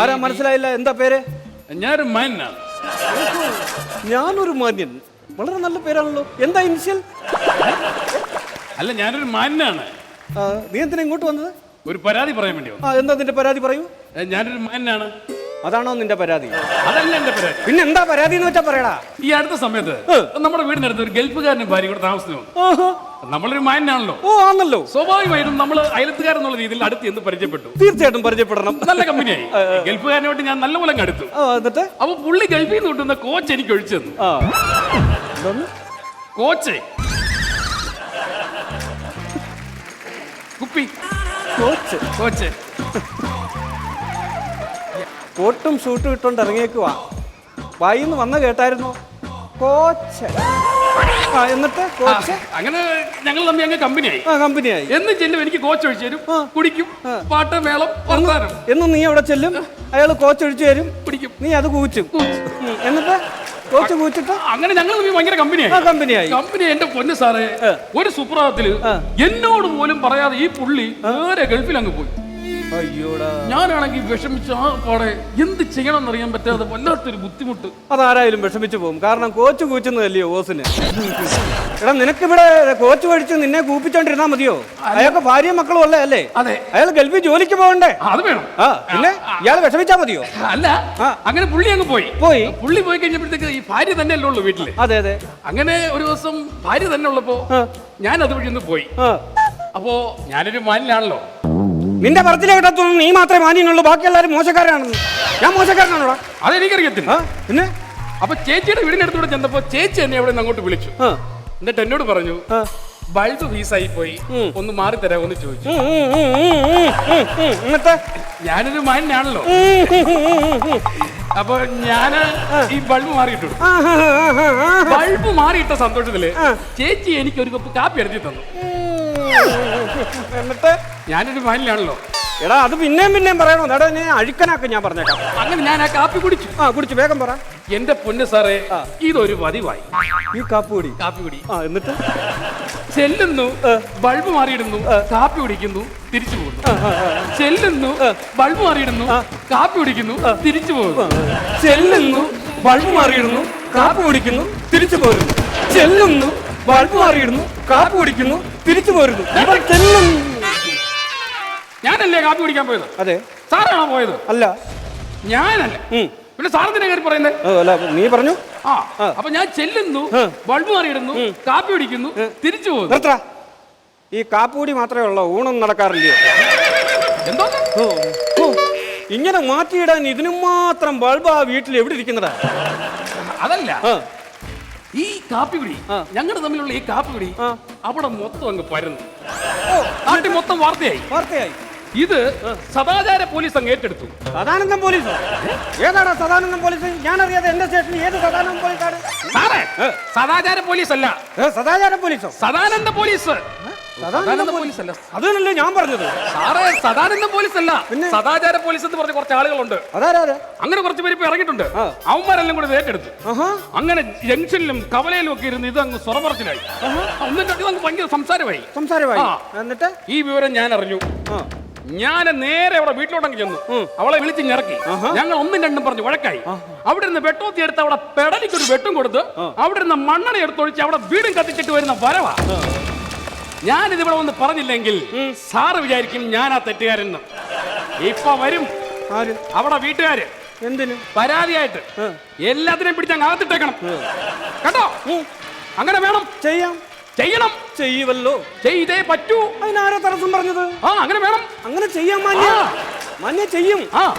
ആരാ മനസ്സിലായില്ല? എന്താ പേര്? ഞാനൊരു മാന്യനാണ് ഞാനൊരു മാന്യൻ. വളരെ നല്ല പേരാണല്ലോ. എന്താ ഇനിഷ്യൽ? അല്ല ഞാനൊരു മാന്യനാണ്. നീ എന്തിനാ ഇങ്ങോട്ട് വന്നത്? ഒരു പരാതി പറയാൻ വേണ്ടി വന്നു. ആ എന്താ നിന്റെ പരാതി പറയൂ. ഞാനൊരു മാനാണ് അതാണോ നിന്റെ പരാതി? അതല്ല എന്റെ പരാതി. പിന്നെ എന്താ പരാതി എന്ന് വെച്ചാ പറയടാ. ഈ അടുത്ത സമയത്ത് നമ്മുടെ വീടിനടുത്ത് ഒരു ഗൾഫുകാരനും ഭാര്യ കൂടെ താമസിച്ചു. നമ്മളൊരു മാനാണല്ലോ ഓ ആണല്ലോ. സ്വാഭാവികമായിട്ടും നമ്മൾ അയലത്തുകാരെന്നുള്ള രീതിയിൽ അടുത്ത് എന്ന് പരിചയപ്പെട്ടു. തീർച്ചയായിട്ടും പരിചയപ്പെടണം. നല്ല കമ്പനിയായി. ഗൾഫുകാരനോട്ട് ഞാൻ നല്ലപോലെ അങ്ങ് അടുത്തു ആ എന്നിട്ട്? അപ്പൊ പുള്ളി ഗൾഫിൽ നിന്ന് കിട്ടുന്ന കോച്ച് എനിക്ക് ഒഴിച്ചു തന്നു. കോച്ച്. കുപ്പി. കോച്ച്. കോച്ച്. കോട്ടും ഷൂട്ടും ഇട്ടുകൊണ്ട് ഇറങ്ങിയേക്കുവാ. വായിന്ന് വന്ന കേട്ടായിരുന്നു? കോച്ച് ആ എന്നിട്ട് ആ, കോച്ച് അങ്ങനെ ഞങ്ങൾ തമ്മിൽ അങ്ങ് കമ്പനിയായി. ആ കമ്പനിയായി. എന്ന് ചെല്ലും എനിക്ക് കോച്ച് ഒഴിച്ചു തരും. കുടിക്കും. പാട്ട് മേളം വർത്താനം. എന്ന് നീ അവിടെ ചെല്ലും. അയാൾ കോച്ച് ഒഴിച്ചു തരും. പിടിക്കും നീ അത് കൂച്ചും. എന്നിട്ട് കോച്ച് കൂച്ചിട്ട്? അങ്ങനെ ഞങ്ങൾ തമ്മിൽ ഭയങ്കര ആ കമ്പനിയായി. കമ്പനിയായി കമ്പനി എന്റെ പൊന്നു സാറേ ഒരു സുപ്രഭാതത്തിൽ എന്നോട് പോലും പറയാതെ ഈ പുള്ളി നേരെ ഗൾഫിൽ അങ്ങ് പോയി. അയ്യോടാ. ഞാനാണെങ്കിൽ വിഷമിച്ച ആ പാടെ എന്ത് ചെയ്യണം എന്നറിയാൻ പറ്റാതെ വല്ലാത്തൊരു ബുദ്ധിമുട്ട്. അതാരായാലും വിഷമിച്ചു പോകും. കാരണം കോച്ച് കൂച്ചുന്നതല്ലയോ ഓസിന്? എടാ നിനക്ക് ഇവിടെ കോച്ച് പഠിച്ച് നിന്നെ കൂപ്പിച്ചോണ്ടിരുന്നാ മതിയോ? അയാൾക്ക് ഭാര്യയും മക്കളും അല്ലേ അല്ലേ? അതെ. അയാൾ ഗൾഫിൽ ജോലിക്ക് പോകണ്ടേ? അത് വേണം. ആ പിന്നെ ഇയാൾ വിഷമിച്ചാ മതിയോ? അല്ല അങ്ങനെ പുള്ളി അങ്ങ് പോയി. പോയി. പുള്ളി പോയി കഴിഞ്ഞപ്പോഴത്തേക്ക് ഈ ഭാര്യ തന്നെ അല്ലേ ഉള്ളൂ വീട്ടിൽ. അതെ അതെ. അങ്ങനെ ഒരു ദിവസം ഭാര്യ തന്നെ ഉള്ളപ്പോ ഞാൻ അതുവഴി ഒന്ന് പോയി. അപ്പോ ഞാനൊരു മാനിലാണല്ലോ നിന്റെ പറത്തിലെ കിട്ടത്തൊന്നും നീ മാത്രമേ മാന്യനുള്ളൂ ബാക്കി എല്ലാവരും മോശക്കാരാണെന്ന് ഞാൻ മോശക്കാരനാണോടാ അതെനിക്കറിയത്തില്ല പിന്നെ അപ്പൊ ചേച്ചിയുടെ വീടിനടുത്തൂടെ ചെന്നപ്പോ ചേച്ചി എന്നെ അവിടെ നിന്ന് അങ്ങോട്ട് വിളിച്ചു എന്നിട്ട് എന്നോട് പറഞ്ഞു ബൾബ് ഫീസായി പോയി ഒന്ന് മാറി തരാമെന്ന് ചോദിച്ചു ഞാനൊരു മാനാണല്ലോ ഉം. അപ്പൊ ഞാൻ ഈ ബൾബ് മാറിയിട്ടു. ബൾബ് മാറിയിട്ട സന്തോഷത്തിൽ ചേച്ചി എനിക്ക് ഒരു കപ്പ് കാപ്പി എടുത്തി തന്നു എന്നിട്ട് ഞാനൊരു ഫൈനലാണല്ലോ എടാ അത് പിന്നെയും പിന്നെയും പറയണോ? എടാ നീ അഴുക്കനാക്കും ഞാൻ പറഞ്ഞേക്കാം. അങ്ങനെ ഞാൻ ആ കാപ്പി കുടിച്ചു. ആ കുടിച്ചു വേഗം പറ. എന്റെ പൊന്ന് സാറേ ഇതൊരു പതിവായി. ഈ കാപ്പി കുടി. കാപ്പി കുടി. ആ എന്നിട്ട്? ചെല്ലുന്നു ബൾബ് മാറിയിടുന്നു കാപ്പി കുടിക്കുന്നു തിരിച്ചു പോകുന്നു. ചെല്ലുന്നു ബൾബ് മാറിയിടുന്നു കാപ്പി കുടിക്കുന്നു തിരിച്ചു പോകുന്നു. ചെല്ലുന്നു ബൾബ് മാറിയിടുന്നു കാപ്പി കുടിക്കുന്നു തിരിച്ചു പോരുന്നു ചെല്ലുന്നു ബൾബ് മാറിയിടുന്നു കാപ്പി കുടിക്കുന്നു തിരിച്ചു പോരുന്നു ഇവൻ ചെല്ലുന്നു ഞാനല്ലേ കാപ്പി കുടിക്കാൻ പോയത്? അതെ. സാറാണോ പോയത്? അല്ല. ഞാനല്ല. പിന്നെ സാറിന്റെ കാര്യം പറയുന്നത് നീ പറഞ്ഞു. ആ അപ്പൊ ഞാൻ ചെല്ലുന്നു ബൾബ് മാറിയിടുന്നു കാപ്പി കുടിക്കുന്നു തിരിച്ചു പോകുന്നു. എത്ര ഈ കാപ്പുകൂടി മാത്രമേ ഉള്ളൂ ഊണം നടക്കാറില്ലയോ എന്തോ? ഇങ്ങനെ മാറ്റിയിടാൻ ഇതിനു മാത്രം ബൾബ് ആ വീട്ടിൽ എവിടെ ഇരിക്കുന്നതാ? അതല്ല. ഈ കാപ്പി കുടി ഞങ്ങളുടെ തമ്മിലുള്ള ഈ കാപ്പി കുടി അവിടെ മൊത്തം അങ്ങ് പരന്നു. നാട്ടിൽ മൊത്തം വാർത്തയായി. വാർത്തയായി. ഇത് സദാചാര പോലീസ് അങ്ങ് ഏറ്റെടുത്തു. സദാനന്ദം പോലീസ്? ഏതാടാ സദാനന്ദം പോലീസ്? ഞാൻ അറിയാതെ എന്റെ സ്റ്റേഷനിൽ ഏത് സദാനന്ദം പോലീസാണ്? സാറേ സദാചാര പോലീസ് അല്ല സദാചാര പോലീസോ? സദാനന്ദ പോലീസ്. സദാനന്ദ പോലീസ്. അല്ല അതല്ലേ ഞാൻ പറഞ്ഞത്. സാറേ സദാനന്ദ പോലീസ് അല്ല സദാചാര പോലീസ് എന്ന് പറഞ്ഞ കുറച്ച് ആളുകളുണ്ട്? അങ്ങനെ കുറച്ച് പേര് ഇപ്പൊ ഇറങ്ങിയിട്ടുണ്ട്. അവന്മാരെല്ലാം കൂടി ഏറ്റെടുത്തു. അങ്ങനെ ജംഗ്ഷനിലും കവലയിലും ഒക്കെ ഇരുന്ന് ഇത് അങ്ങ് സ്വറമറച്ചിലായി അങ്ങ് ഭയങ്കര സംസാരമായി. സംസാരമായി. എന്നിട്ട്? ഈ വിവരം ഞാൻ അറിഞ്ഞു. ഞാൻ നേരെ അവിടെ വീട്ടിലോട്ടങ്ങ് ചെന്നു. അവളെ വിളിച്ച് ഞെറക്കി ഞങ്ങൾ ഒന്നും രണ്ടും പറഞ്ഞു വഴക്കായി. അവിടെ നിന്ന് വെട്ടോത്തി എടുത്ത് അവിടെ പെടലിക്ക് ഒരു വെട്ടും കൊടുത്ത് അവിടെ നിന്ന് മണ്ണെണ്ണ എടുത്തൊഴിച്ച് അവിടെ വീടും കത്തിച്ചിട്ട് വരുന്ന വരവാ. ഞാനിത് ഇവിടെ വന്ന് പറഞ്ഞില്ലെങ്കിൽ സാറ് വിചാരിക്കും ഞാൻ ആ തെറ്റുകാരെന്ന് ഇപ്പൊ വരും. അവിടെ വീട്ടുകാര്. എന്തിനു? പരാതിയായിട്ട്. എല്ലാത്തിനെയും പിടിച്ച് അങ്ങ് അകത്തിട്ടേക്കണം. കേട്ടോ? അങ്ങനെ വേണം. ചെയ്യാം. ചെയ്യണം. ചെയ്യുവല്ലോ. ചെയ്തേ പറ്റൂ. അതിനാരാ തടസ്സം പറഞ്ഞത്? ആ അങ്ങനെ വേണം. അങ്ങനെ ചെയ്യാൻ മാന്യ. മാന്യ ചെയ്യും. ആ.